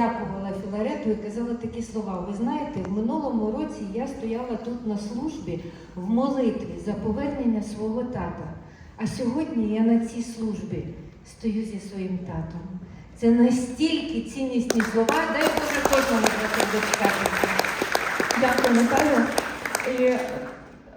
Дякувала Філарету і казала такі слова. Ви знаєте, в минулому році я стояла тут на службі в молитві за повернення свого тата. А сьогодні я на цій службі стою зі своїм татом. Це настільки ціннісні слова, дай Боже кожному про це дочекатися. Дякую, Наталю.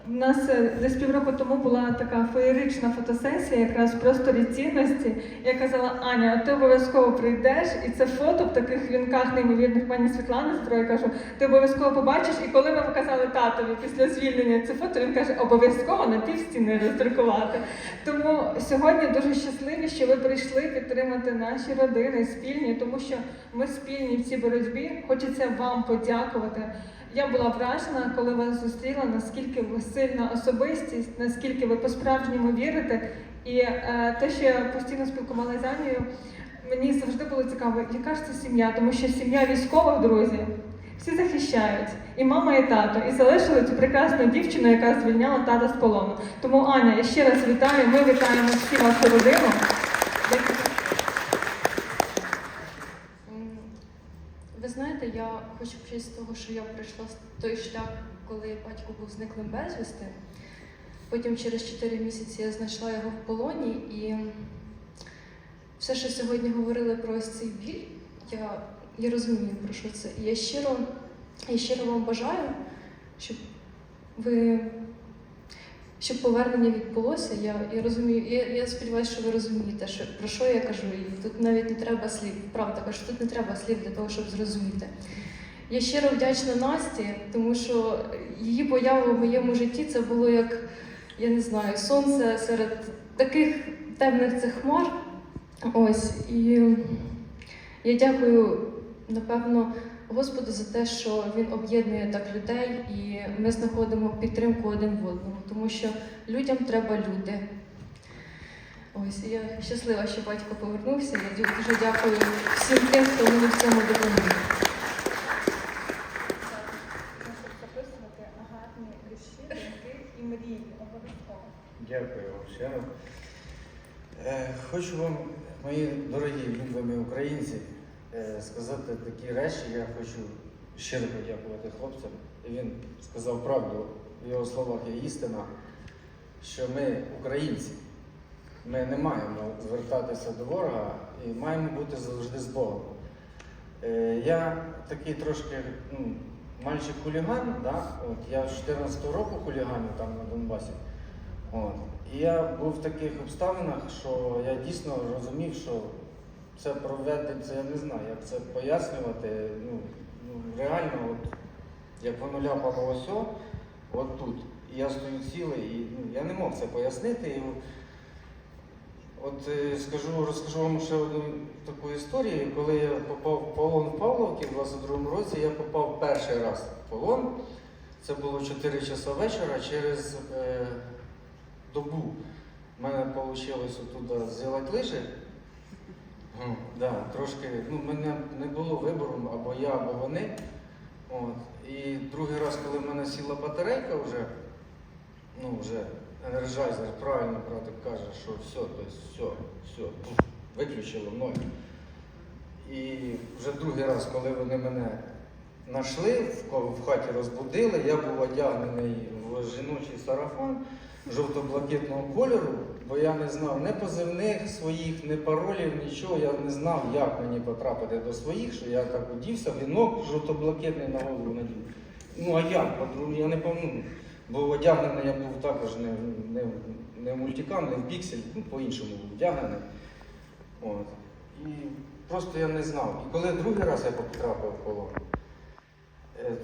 В нас е, десь півроку тому була така феєрична фотосесія, якраз в просторі цінності. Я казала, Аня, а ти обов'язково прийдеш, і це фото в таких вінках неймовірних пані Світлани, я кажу, ти обов'язково побачиш. І коли ми показали татові після звільнення це фото, він каже, обов'язково на півстіни роздрукувати. Тому сьогодні дуже щасливі, що ви прийшли підтримати наші родини спільні, тому що ми спільні в цій боротьбі. Хочеться вам подякувати. Я була вражена, коли вас зустріла, наскільки ви сильна особистість, наскільки ви по-справжньому вірите. І е, те, що я постійно спілкувалася з Анією, мені завжди було цікаво, яка ж це сім'я, тому що сім'я військових, друзі, всі захищають. І мама, і тато, і залишили цю прекрасну дівчину, яка звільняла тата з полону. Тому Аня, я ще раз вітаю. Ми вітаємо всі вашу родину. Дякую. М, Ви знаєте, я хочу почати з того, що я пройшла той шлях, коли батько був зниклим безвісти. Потім через 4 місяці я знайшла його в полоні, і все, що сьогодні говорили про ось цей біль, я, я розумію, про що це. І я щиро, я щиро вам бажаю, щоб ви. Щоб повернення відбулося, я, я розумію, я, я сподіваюся, що ви розумієте, що, про що я кажу. І тут навіть не треба слів. Правда кажу, тут не треба слів для того, щоб зрозуміти. Я щиро вдячна Насті, тому що її поява в моєму житті це було як, я не знаю, сонце серед таких темних цих хмар. Ось. І я дякую, напевно, Господу за те, що він об'єднує так людей, і ми знаходимо підтримку один в одному, тому що людям треба люди. Ось я щаслива, що батько повернувся. Я дуже дякую всім тим, хто мені в цьому допоміг. Дякую вам ще Хочу вам, мої дорогі любимі українці, сказати такі речі. Я хочу щиро подякувати хлопцям. І він сказав правду, в його словах є істина, що ми українці. Ми не маємо звертатися до ворога і маємо бути завжди з Богом. Е, Я такий трошки ну, мальчик хуліган, да? От, я з 14 року хуліганю там на Донбасі. От. І я був в таких обставинах, що я дійсно розумів, що це проведеться, я не знаю, як це пояснювати. Ну, ну, реально, от, як воно ляпало ось, о, от тут. І я стою цілий, і ну, я не мог це пояснити. І, от е, скажу, розкажу вам ще одну таку історію. Коли я попав в полон в Павловці в 22-му році, я попав перший раз в полон. Це було 4 часа вечора через е, добу. У мене вийшло туди зробити лижі. М, Да, трошки, ну, мене не було вибору або я, або вони. От. І другий раз, коли в мене сіла батарейка вже, ну вже енерджайзер правильно братик каже, що все, тобто все, все, виключило ноль. І вже другий раз, коли вони мене знайшли, в хаті розбудили, я був одягнений в жіночий сарафан жовто-блакитного кольору, бо я не знав ні позивних своїх, ні паролів, нічого. Я не знав, як мені потрапити до своїх, що я так одівся, вінок жовто-блакитний на голову надів. Ну а як? По-друге, Я не пам'ятаю. Бо одягнений я був також не, не, не в мультикам, не в піксель, ну, по-іншому був одягнений. От. І просто я не знав. І коли другий раз я потрапив в полон, е,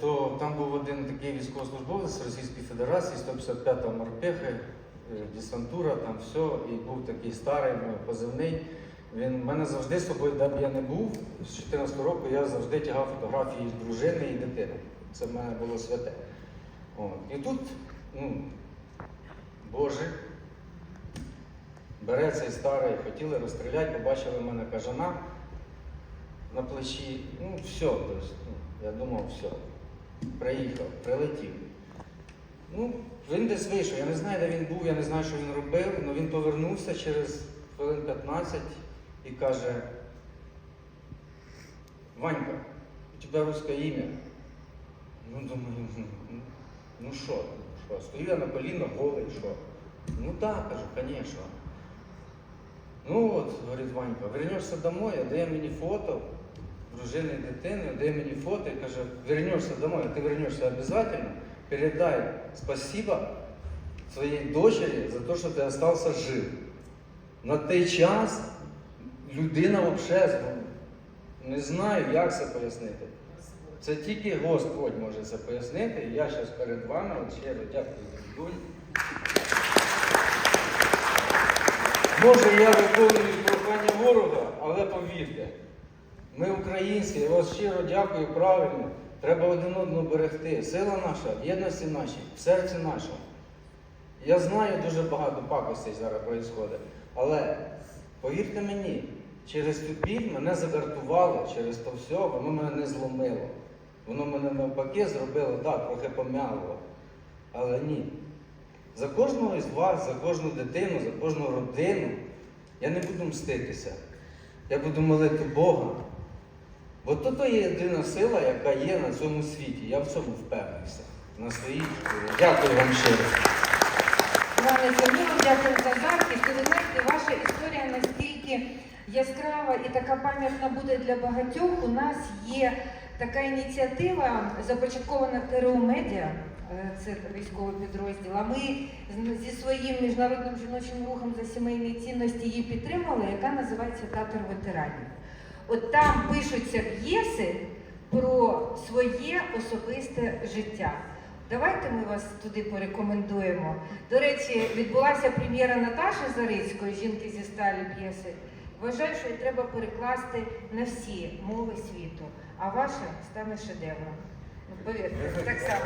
то там був один такий військовослужбовець Російської Федерації, 155-та морпехи, е, десантура, там все, і був такий старий мій позивний. Він мене завжди з собою, де б я не був, з 14 року я завжди тягав фотографії дружини і дитини. Це в мене було святе. От. І тут, ну, Боже, бере цей старий, хотіли розстріляти, побачили в мене кажана на плечі. Ну, все, тобто, ну, я думав, все. Приїхав, прилетів. Ну, він десь вийшов. Я не знаю, де він був, я не знаю, що він робив, але він повернувся через хвилин 15 і каже, Ванька, у тебе русське ім'я. Ну, думаю, ну, ну, що, що, стою я на коліно голий, що? Ну так, кажу, звісно. Ну от, говорить Ванька, вернешся домой, а дає мені фото дружини і дитини, дає мені фото і каже, вернешся домой, ти вернешся обов'язково, передай спасибо своїй дочері за те, що ти залишився жив. На той час людина взагалі не знаю, як це пояснити. Це тільки Господь може це пояснити. Я зараз перед вами щиро дякую. Може, я виконую прохання ворога, але повірте, ми українські, я вас щиро дякую, правильно. Треба один одного берегти. Сила наша, в єдності нашій, в серці нашому. Я знаю, дуже багато пакостей зараз відбувається, але повірте мені, через цю біль мене загартувало, через то все, воно мене не зломило. Воно мене навпаки зробило, так, трохи пом'яло. Але ні. За кожного із вас, за кожну дитину, за кожну родину я не буду мститися. Я буду молити Бога. Бо то то є єдина сила, яка є на цьому світі. Я в цьому впевнився. На своїй. Дякую вам щиро. Іване Сергію, дякую за захист. І ви знаєте, ваша історія настільки яскрава і така пам'ятна буде для багатьох. У нас є така ініціатива, започаткована ТРУ Медіа, е, це військовий підрозділ. А ми зі своїм міжнародним жіночим рухом за сімейні цінності її підтримали, яка називається Татар ветеранів. От там пишуться п'єси про своє особисте життя. Давайте ми вас туди порекомендуємо. До речі, відбулася прем'єра Наташі Зарицької, жінки зі сталі п'єси. Вважаю, що її треба перекласти на всі мови світу, а ваша стане шедевром. Повірте, так само.